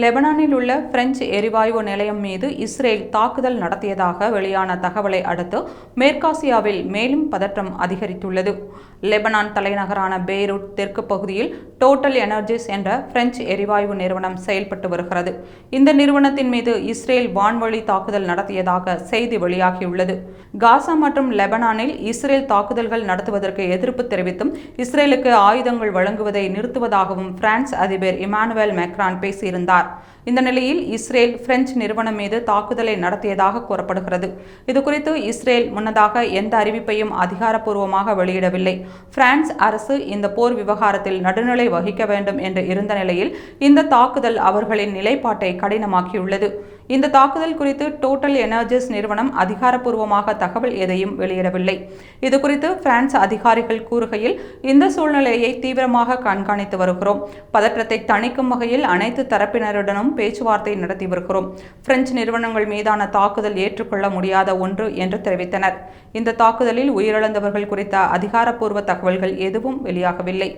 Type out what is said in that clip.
லெபனானில் உள்ள பிரெஞ்சு எரிவாயு நிலையம் மீது இஸ்ரேல் தாக்குதல் நடத்தியதாக வெளியான தகவலை அடுத்து மேற்காசியாவில் மேலும் பதற்றம் அதிகரித்துள்ளது. லெபனான் தலைநகரான பெய்ரூட் தெற்கு பகுதியில் டோட்டல் எனர்ஜிஸ் என்ற பிரெஞ்சு எரிவாயு நிறுவனம் செயல்பட்டு வருகிறது. இந்த நிறுவனத்தின் மீது இஸ்ரேல் வான்வழி தாக்குதல் நடத்தியதாக செய்தி வெளியாகியுள்ளது. காசா மற்றும் லெபனானில் இஸ்ரேல் தாக்குதல்கள் நடத்துவதற்கு எதிர்ப்பு தெரிவித்தும் இஸ்ரேலுக்கு ஆயுதங்கள் வழங்குவதை நிறுத்துவதாகவும் பிரான்ஸ் அதிபர் இமானுவேல் மேக்ரான் பேசியிருந்தார். இந்த நிலையில் இஸ்ரேல் பிரெஞ்சு நிறுவனம் மீது தாக்குதலை நடத்தியதாக கூறப்படுகிறது. இதுகுறித்து இஸ்ரேல் முன்னதாக எந்த அறிவிப்பையும் அதிகாரப்பூர்வமாக வெளியிடவில்லை. பிரான்ஸ் அரசு இந்த போர் விவகாரத்தில் நடுநிலை வகிக்க வேண்டும் என்று இருந்த நிலையில் இந்த தாக்குதல் அவர்களின் நிலைப்பாட்டை கடினமாக்கியுள்ளது. இந்த தாக்குதல் குறித்து டோட்டல் எனர்ஜிஸ் நிறுவனம் அதிகாரப்பூர்வமாக தகவல் எதையும் வெளியிடவில்லை. இதுகுறித்து பிரான்ஸ் அதிகாரிகள் கூறுகையில் இந்த சூழ்நிலையை தீவிரமாக கண்காணித்து வருகிறோம். பதற்றத்தை தணிக்கும் வகையில் அனைத்து தரப்பினருடனும் பேச்சுவார்த்தை நடத்தி வருகிறோம். பிரெஞ்சு நிறுவனங்கள் மீதான தாக்குதல் ஏற்றுக்கொள்ள முடியாத ஒன்று என்று தெரிவித்தனர். இந்த தாக்குதலில் உயிரிழந்தவர்கள் குறித்த அதிகாரப்பூர்வ தகவல்கள் எதுவும் வெளியாகவில்லை.